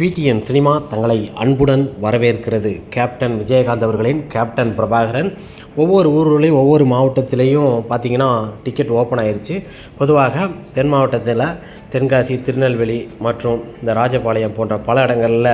PTN cinema தங்களை அன்புடன் வரவேற்கிறது. கேப்டன் விஜயகாந்த் அவர்களின் கேப்டன் பிரபாகரன். ஒவ்வொரு ஊர்களையும் ஒவ்வொரு மாவட்டத்திலையும் பார்த்தீங்கன்னா டிக்கெட் ஓப்பன் ஆயிடுச்சு பொதுவாக தென் மாவட்டத்தில் தென்காசி திருநெல்வேலி மற்றும் இந்த ராஜபாளையம் போன்ற பல இடங்களில்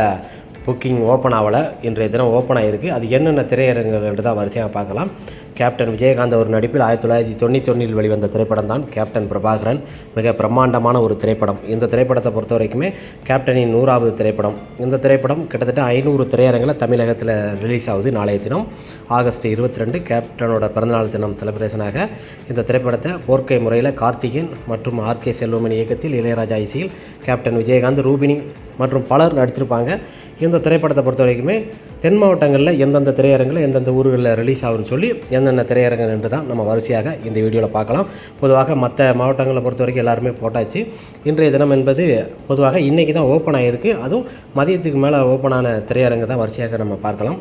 புக்கிங் ஓப்பன் ஆகலை. இன்றைய தினம் ஓப்பன் ஆகிருக்கு அது என்னென்ன திரையரங்குகள் என்று தான் வரிசையாக பார்க்கலாம். கேப்டன் விஜயகாந்த் ஒரு நடிப்பில் ஆயிரத்தி தொள்ளாயிரத்தி தொண்ணூற்றி ஒன்றில் வெளிவந்த திரைப்படம் தான் கேப்டன் பிரபாகரன். மிக பிரம்மாண்டமான ஒரு திரைப்படம். இந்த திரைப்படத்தை பொறுத்த வரைக்குமே கேப்டனின் நூறாவது திரைப்படம். இந்த திரைப்படம் கிட்டத்தட்ட ஐநூறு திரையரங்கில் தமிழகத்தில் ரிலீஸ் ஆகுது நாளைய தினம். ஆகஸ்ட் இருபத்தி ரெண்டு கேப்டனோட பிறந்தநாள் தினம் செலிப்ரேஷனாக இந்த திரைப்படத்தை போர்க்கை முறையில் கார்த்திகேயன் மற்றும் ஆர்கே செல்வமணி இயக்கத்தில் இளையராஜா இசையில் கேப்டன் விஜயகாந்த் ரூபினி மற்றும் பலர் நடிச்சிருப்பாங்க. இந்த திரைப்படத்தை பொறுத்த வரைக்குமே தென் மாவட்டங்களில் எந்தெந்த திரையரங்கில் எந்தெந்த ஊர்களில் ரிலீஸ் ஆகும்னு சொல்லி என்னென்ன திரையரங்கு என்று தான் நம்ம வரிசையாக இந்த வீடியோவில் பார்க்கலாம். பொதுவாக மற்ற மாவட்டங்களை பொறுத்த வரைக்கும் எல்லாருமே போட்டாச்சு. இன்றைய தினம் என்பது பொதுவாக இன்றைக்கி தான் ஓப்பன் ஆகிருக்கு அதுவும் மதியத்துக்கு மேலே ஓப்பன் ஆன திரையரங்கு தான் வரிசையாக நம்ம பார்க்கலாம்.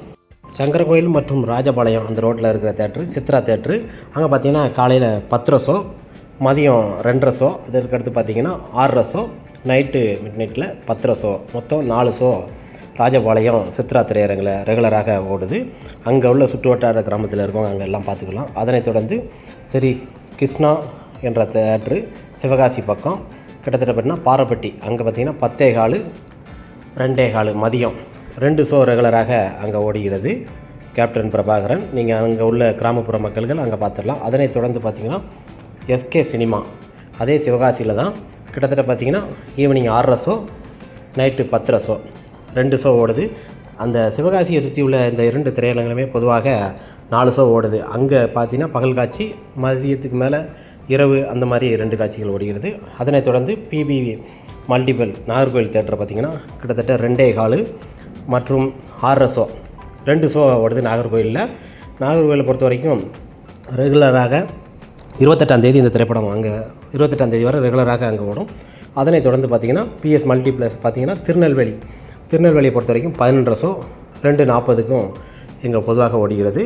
சங்கரகோயில் மற்றும் ராஜபாளையம் அந்த ரோட்டில் இருக்கிற தேட்ரு சித்ரா தேட்ரு அங்கே பார்த்தீங்கன்னா காலையில் பத்து ஷோ மதியம் ரெண்டரை ஷோ அதற்கடுத்து பார்த்தீங்கன்னா ஆறரை ஷோ நைட்டு மிட் நைட்டில் பத்து ஷோ மொத்தம் நாலு ஷோ ராஜபாளையம் சித்ரா திரையரங்கில் ரெகுலராக ஓடுது. அங்கே உள்ள சுற்றுவட்டார கிராமத்தில் இருக்கவங்க அங்கே எல்லாம் பார்த்துக்கலாம். அதனைத் தொடர்ந்து சரி கிருஷ்ணா என்ற தேட்ரு சிவகாசி பக்கம். கிட்டத்தட்ட பார்த்தீங்கன்னா பாறைப்பட்டி அங்கே பார்த்தீங்கன்னா பத்தே காலு ரெண்டே காலு மதியம். ரெண்டு ஷோ ரெகுலராக அங்கே ஓடுகிறது. கேப்டன் பிரபாகரன் நீங்கள் அங்கே உள்ள கிராமப்புற மக்கள்கள் அங்கே பார்த்துடலாம். அதனைத் தொடர்ந்து பார்த்திங்கன்னா எஸ்கே சினிமா அதே சிவகாசியில் தான். கிட்டத்தட்ட பார்த்தீங்கன்னா ஈவினிங் ஆறரை ஷோ நைட்டு பத்தரை ஷோ ரெண்டு ஷோ ஓடுது. அந்த சிவகாசியை சுற்றி உள்ள இந்த இரண்டு திரையரங்குகளுமே பொதுவாக நாலு ஷோ ஓடுது. அங்கே பார்த்தீங்கன்னா பகல் காட்சி மதியத்துக்கு மேலே இரவு அந்த மாதிரி ரெண்டு காட்சிகள் ஓடுகிறது. அதனைத் தொடர்ந்து பிபி மல்டிபிள் நாகர்கோவில் தேட்டரை பார்த்திங்கன்னா கிட்டத்தட்ட ரெண்டே காலு மற்றும் ஆறரை ஷோ ரெண்டு ஷோ ஓடுது நாகர்கோவிலில். நாகர்கோவிலை பொறுத்த வரைக்கும் ரெகுலராக இருபத்தெட்டாம் தேதி இந்த திரைப்படம் அங்கே இருபத்தெட்டாம் தேதி வரை ரெகுலராக அங்கே ஓடும். அதனைத் தொடர்ந்து பார்த்திங்கன்னா பிஎஸ் மல்டிப்ளஸ் பார்த்தீங்கன்னா திருநெல்வேலி திருநெல்வேலியை பொறுத்த வரைக்கும் பதினொன்றரை ஷோ ரெண்டு நாற்பதுக்கும் இங்கே பொதுவாக ஓடுகிறது.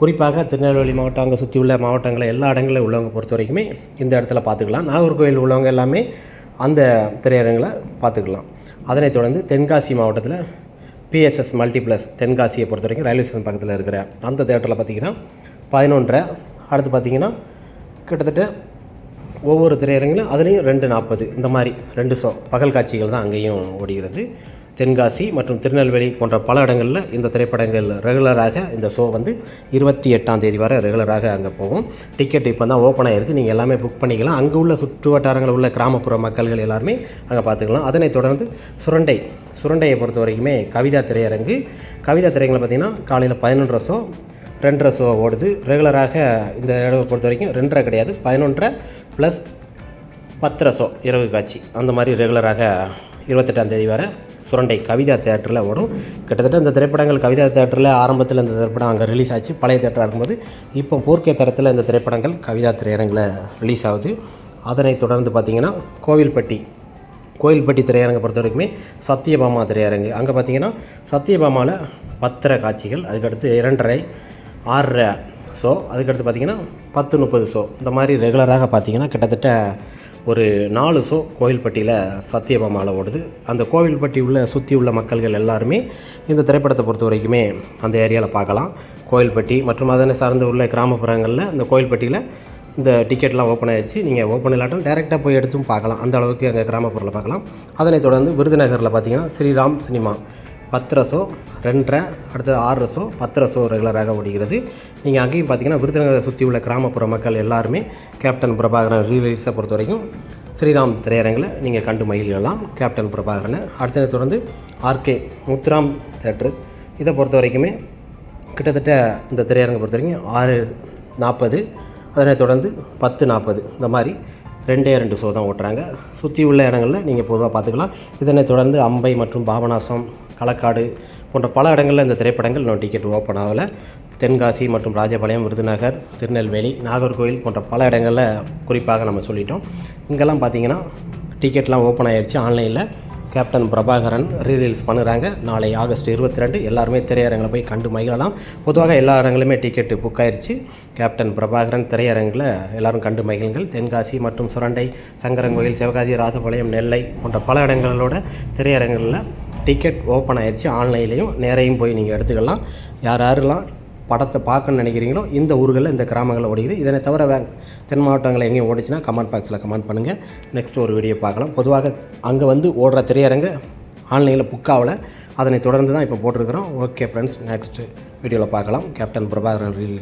குறிப்பாக திருநெல்வேலி மாவட்டம் அங்கே சுற்றி உள்ள மாவட்டங்களில் எல்லா இடங்களில் உள்ளவங்க பொறுத்த வரைக்குமே இந்த இடத்துல பார்த்துக்கலாம். நாகர்கோவில் உள்ளவங்க எல்லாமே அந்த திரையரங்களை பார்த்துக்கலாம். அதனைத் தொடர்ந்து தென்காசி மாவட்டத்தில் பிஎஸ்எஸ் மல்டிப்ளஸ் தென்காசியை பொறுத்த வரைக்கும் ரயில்வே ஸ்டேஷன் பக்கத்தில் இருக்கிற அந்த தேட்டரில் பார்த்தீங்கன்னா பதினொன்றரை அடுத்து பார்த்தீங்கன்னா கிட்டத்தட்ட ஒவ்வொரு திரையரங்கிலும் அதுலேயும் ரெண்டு நாற்பது இந்த மாதிரி ரெண்டு ஷோ பகல் காட்சிகள் தான் அங்கேயும் ஓடுகிறது. தென்காசி மற்றும் திருநெல்வேலி போன்ற பல இடங்களில் இந்த திரைப்படங்கள் ரெகுலராக இந்த ஷோ வந்து இருபத்தி எட்டாம் தேதி வரை ரெகுலராக அங்கே போகும். டிக்கெட் இப்போ தான் ஓப்பன் ஆகிருக்கு நீங்கள் எல்லாமே புக் பண்ணிக்கலாம். அங்கே உள்ள சுற்று வட்டாரங்களில் உள்ள கிராமப்புற மக்கள்கள் எல்லாருமே அங்கே பார்த்துக்கலாம் அதனைத் தொடர்ந்து சுரண்டை சுரண்டையை பொறுத்த வரைக்குமே கவிதா திரையரங்கு. கவிதா திரையரங்கில் பார்த்திங்கன்னா காலையில் பதினொன்றரை ஷோ ரெண்டரை ஷோ ஓடுது. ரெகுலராக இந்த இடவை பொறுத்த வரைக்கும் ரெண்டரை கிடையாது. பதினொன்றரை ப்ளஸ் பத்தரை ஷோ இரவு காட்சி. அந்த மாதிரி ரெகுலராக இருபத்தெட்டாம் தேதி வரை சுரண்டை கவிதா தேட்டரில் ஓடும். கிட்டத்தட்ட இந்த திரைப்படங்கள் கவிதா தேட்டரில் ஆரம்பத்தில் இந்த திரைப்படம் அங்கே ரிலீஸ் ஆச்சு. பழைய தேட்டராக இருக்கும்போது இப்போ போர்க்கே தரத்தில் இந்த திரைப்படங்கள் கவிதா திரையரங்கில் ரிலீஸ் ஆகுது. அதனைத் தொடர்ந்து பார்த்திங்கன்னா கோவில்பட்டி கோயில்பட்டி திரையரங்கை பொறுத்த வரைக்குமே சத்தியபாமா திரையரங்கு. அங்கே பார்த்தீங்கன்னா சத்தியபாமாவில் பத்தரை காட்சிகள் அதுக்கடுத்து இரண்டரை ஆறரை ஷோ அதுக்கடுத்து பார்த்தீங்கன்னா பத்து முப்பது ஷோ இந்த மாதிரி ரெகுலராக பார்த்தீங்கன்னா கிட்டத்தட்ட ஒரு நாலு ஷோ கோவில்பட்டியில் சத்தியபாமாவில் ஓடுது. அந்த கோவில்பட்டி உள்ள சுற்றி உள்ள மக்கள்கள் எல்லாருமே இந்த திரைப்படத்தை பொறுத்த வரைக்குமே அந்த ஏரியாவில் பார்க்கலாம். கோவில்பட்டி மற்றும் அதனை சார்ந்து உள்ள கிராமப்புறங்களில் அந்த கோவில்பட்டியில் இந்த டிக்கெட்லாம் ஓப்பன் ஆயிடுச்சு. நீங்கள் ஓப்பன் இல்லாட்டும் டேரெக்டாக போய் எடுத்தும் பார்க்கலாம். அந்த அளவுக்கு அங்கே கிராமப்புறத்தில் பார்க்கலாம். அதனைத் தொடர்ந்து விருதுநகரில் பார்த்தீங்கன்னா ஸ்ரீராம் சினிமா பத்து ஷோ ரெண்டரை அடுத்தது ஆறு ரசம் பத்து ஷோ ரெகுலராக ஓடுகிறது நீங்கள் அங்கேயும் பார்த்தீங்கன்னா விருதுநகரை சுற்றி உள்ள கிராமப்புற மக்கள் எல்லாருமே கேப்டன் பிரபாகரன் ரீலீஸை பொறுத்த வரைக்கும் ஸ்ரீராம் திரையரங்கில் நீங்கள் கண்டு மகிழலாம். கேப்டன் பிரபாகரனை. அடுத்ததை தொடர்ந்து ஆர்கே முத்துராம் தேட்ரு இதை பொறுத்த வரைக்குமே கிட்டத்தட்ட இந்த திரையரங்கை பொறுத்த வரைக்கும் ஆறு நாற்பது அதனைத் தொடர்ந்து பத்து நாற்பது. இந்த மாதிரி ரெண்டே ரெண்டு ஷோ தான் ஓட்டுறாங்க. சுற்றி உள்ள இடங்களில் நீங்கள் பொதுவாக பார்த்துக்கலாம். இதனைத் தொடர்ந்து அம்பை மற்றும் பாபநாசம் களக்காடு போன்ற பல இடங்களில் இந்த திரைப்படங்கள் இன்னும் டிக்கெட் ஓப்பன் ஆகலை. தென்காசி மற்றும் ராஜபாளையம் விருதுநகர் திருநெல்வேலி நாகர்கோவில் போன்ற பல இடங்களில் குறிப்பாக நம்ம சொல்லிட்டோம். இங்கெல்லாம் பார்த்தீங்கன்னா டிக்கெட்லாம் ஓப்பன் ஆயிடுச்சு ஆன்லைனில். கேப்டன் பிரபாகரன் ரீலீஸ் பண்ணுறாங்க. நாளை ஆகஸ்ட் இருபத்தி ரெண்டு எல்லாருமே திரையரங்கில் போய் கண்டு மகிழலாம். பொதுவாக எல்லா இடங்களுமே டிக்கெட்டு புக் ஆயிடுச்சு கேப்டன் பிரபாகரன் திரையரங்கில் எல்லாரும் கண்டு மகிழுங்கள். தென்காசி மற்றும் சுரண்டை சங்கரங்கோயில் சிவகாசி ராசபாளையம் நெல்லை போன்ற பல இடங்களோட திரையரங்குகளில் டிக்கெட் ஓப்பன் ஆயிடுச்சு ஆன்லைன்லேயும் நேரையும் போய் நீங்கள் எடுத்துக்கலாம். யார் யாரெல்லாம் படத்தை பார்க்கணும்னு நினைக்கிறீங்களோ இந்த ஊர்களில் இந்த கிராமங்களில் ஓடிக்குது. இதனை தவிர வே தென் மாவட்டங்களில் எங்கேயும் ஓடிச்சுன்னா கமெண்ட் பாக்ஸில் கமெண்ட் பண்ணுங்கள் நெக்ஸ்ட் ஒரு வீடியோ பார்க்கலாம். பொதுவாக அங்கே வந்து ஓடுற திரையரங்கு ஆன்லைனில் புக் அதனை தொடர்ந்து தான் இப்போ போட்டிருக்கிறோம். ஓகே ஃப்ரெண்ட்ஸ் நெக்ஸ்ட் வீடியோவில் பார்க்கலாம். Captain Prabhakaran reel